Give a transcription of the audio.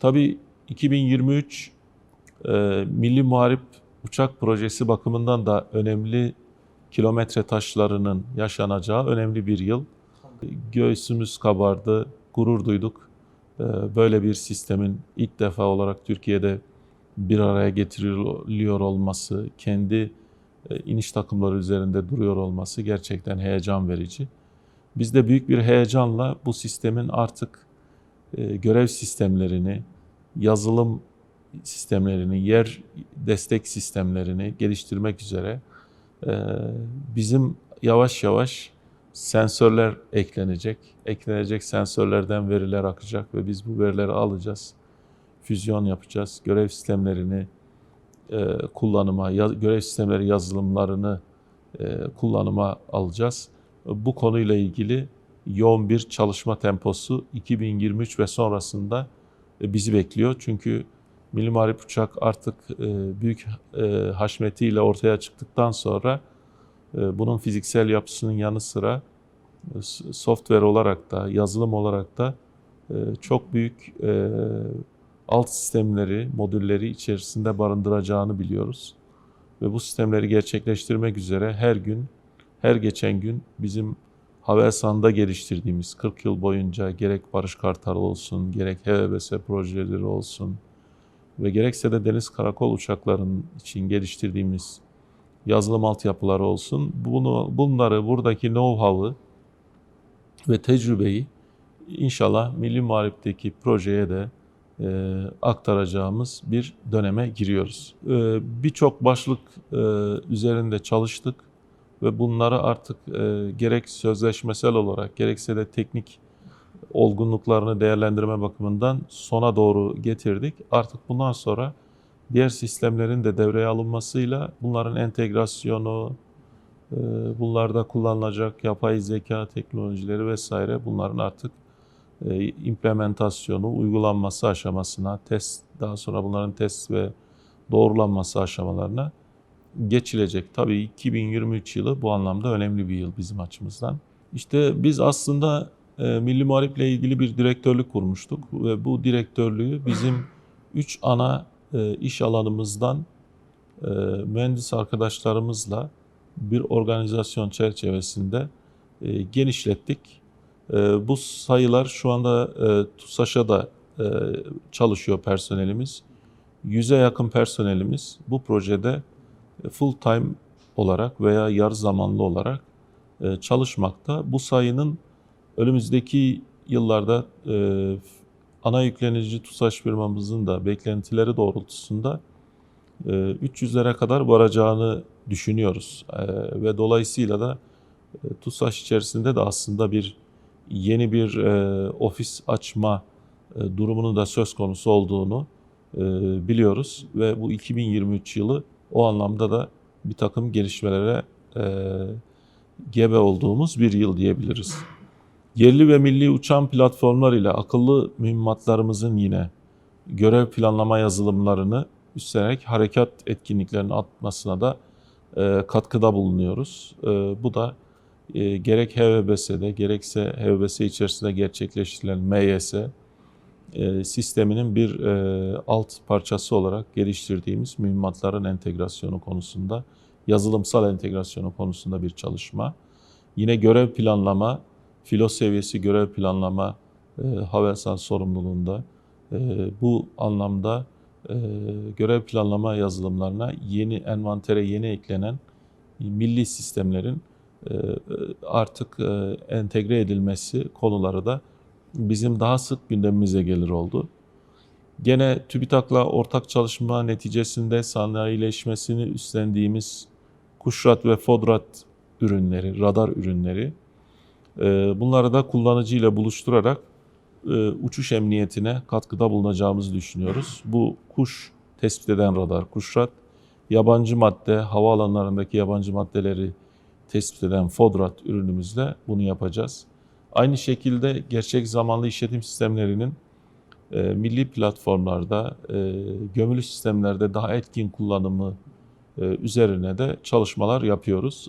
Tabii 2023 e, Milli Muharip Uçak Projesi bakımından da önemli kilometre taşlarının yaşanacağı önemli bir yıl. Göğsümüz kabardı, gurur duyduk. E, böyle bir sistemin ilk defa olarak Türkiye'de bir araya getiriliyor olması, kendi e, iniş takımları üzerinde duruyor olması gerçekten heyecan verici. Biz de büyük bir heyecanla bu sistemin artık görev sistemlerini, yazılım sistemlerini, yer destek sistemlerini geliştirmek üzere e, bizim yavaş yavaş sensörler eklenecek. Eklenecek sensörlerden veriler akacak ve biz bu verileri alacağız. Füzyon yapacağız. Görev sistemlerini e, kullanıma, ya- görev sistemleri yazılımlarını e, kullanıma alacağız. Bu konuyla ilgili yoğun bir çalışma temposu 2023 ve sonrasında e, bizi bekliyor. Çünkü Milli Muharip Uçak artık e, büyük e, haşmetiyle ortaya çıktıktan sonra bunun fiziksel yapısının yanı sıra software olarak da, yazılım olarak da çok büyük alt sistemleri, modülleri içerisinde barındıracağını biliyoruz. Ve bu sistemleri gerçekleştirmek üzere her gün, her geçen gün bizim Havelsan'da geliştirdiğimiz 40 yıl boyunca gerek Barış Kartal olsun, gerek HVBS projeleri olsun ve gerekse de deniz karakol uçaklarının için geliştirdiğimiz yazılım altyapıları olsun. Bunu, bunları, buradaki know-how'ı ve tecrübeyi inşallah Milli Muharip'teki projeye de e, aktaracağımız bir döneme giriyoruz. E, Birçok başlık e, üzerinde çalıştık ve bunları artık e, gerek sözleşmesel olarak gerekse de teknik olgunluklarını değerlendirme bakımından sona doğru getirdik. Artık bundan sonra diğer sistemlerin de devreye alınmasıyla bunların entegrasyonu, e, bunlarda kullanılacak yapay zeka teknolojileri vesaire bunların artık e, implementasyonu, uygulanması aşamasına, test daha sonra bunların test ve doğrulanması aşamalarına geçilecek. Tabii 2023 yılı bu anlamda önemli bir yıl bizim açımızdan. İşte biz aslında e, Milli Muharip'le ilgili bir direktörlük kurmuştuk ve bu direktörlüğü bizim üç ana e, iş alanımızdan e, mühendis arkadaşlarımızla bir organizasyon çerçevesinde e, genişlettik. E, bu sayılar şu anda e, TUSAŞ'a da e, çalışıyor personelimiz. Yüze yakın personelimiz bu projede full time olarak veya yarı zamanlı olarak e, çalışmakta. Bu sayının önümüzdeki yıllarda e, ana yüklenici TUSAŞ firmamızın da beklentileri doğrultusunda e, 300'lere kadar varacağını düşünüyoruz. E, ve dolayısıyla da e, TUSAŞ içerisinde de aslında bir yeni bir e, ofis açma e, durumunun da söz konusu olduğunu e, biliyoruz ve bu 2023 yılı o anlamda da bir takım gelişmelere e, gebe olduğumuz bir yıl diyebiliriz. Yerli ve milli uçan platformlar ile akıllı mühimmatlarımızın yine görev planlama yazılımlarını üstlenerek harekat etkinliklerinin atmasına da e, katkıda bulunuyoruz. E, bu da e, gerek HVBS'de gerekse HVBS içerisinde gerçekleştirilen MYS sisteminin bir e, alt parçası olarak geliştirdiğimiz mühimmatların entegrasyonu konusunda, yazılımsal entegrasyonu konusunda bir çalışma. Yine görev planlama, filo seviyesi görev planlama e, Havelsan sorumluluğunda. E, bu anlamda e, görev planlama yazılımlarına yeni envantere yeni eklenen milli sistemlerin e, artık e, entegre edilmesi konuları da bizim daha sık gündemimize gelir oldu. Gene TÜBİTAK'la ortak çalışma neticesinde sanayileşmesini üstlendiğimiz Kuşrat ve Fodrat ürünleri, radar ürünleri e, bunları da kullanıcıyla buluşturarak e, uçuş emniyetine katkıda bulunacağımızı düşünüyoruz. Bu kuş tespit eden radar Kuşrat, yabancı madde, havaalanlarındaki yabancı maddeleri tespit eden Fodrat ürünümüzle bunu yapacağız. Aynı şekilde gerçek zamanlı işletim sistemlerinin e, milli platformlarda, e, gömülü sistemlerde daha etkin kullanımı e, üzerine de çalışmalar yapıyoruz.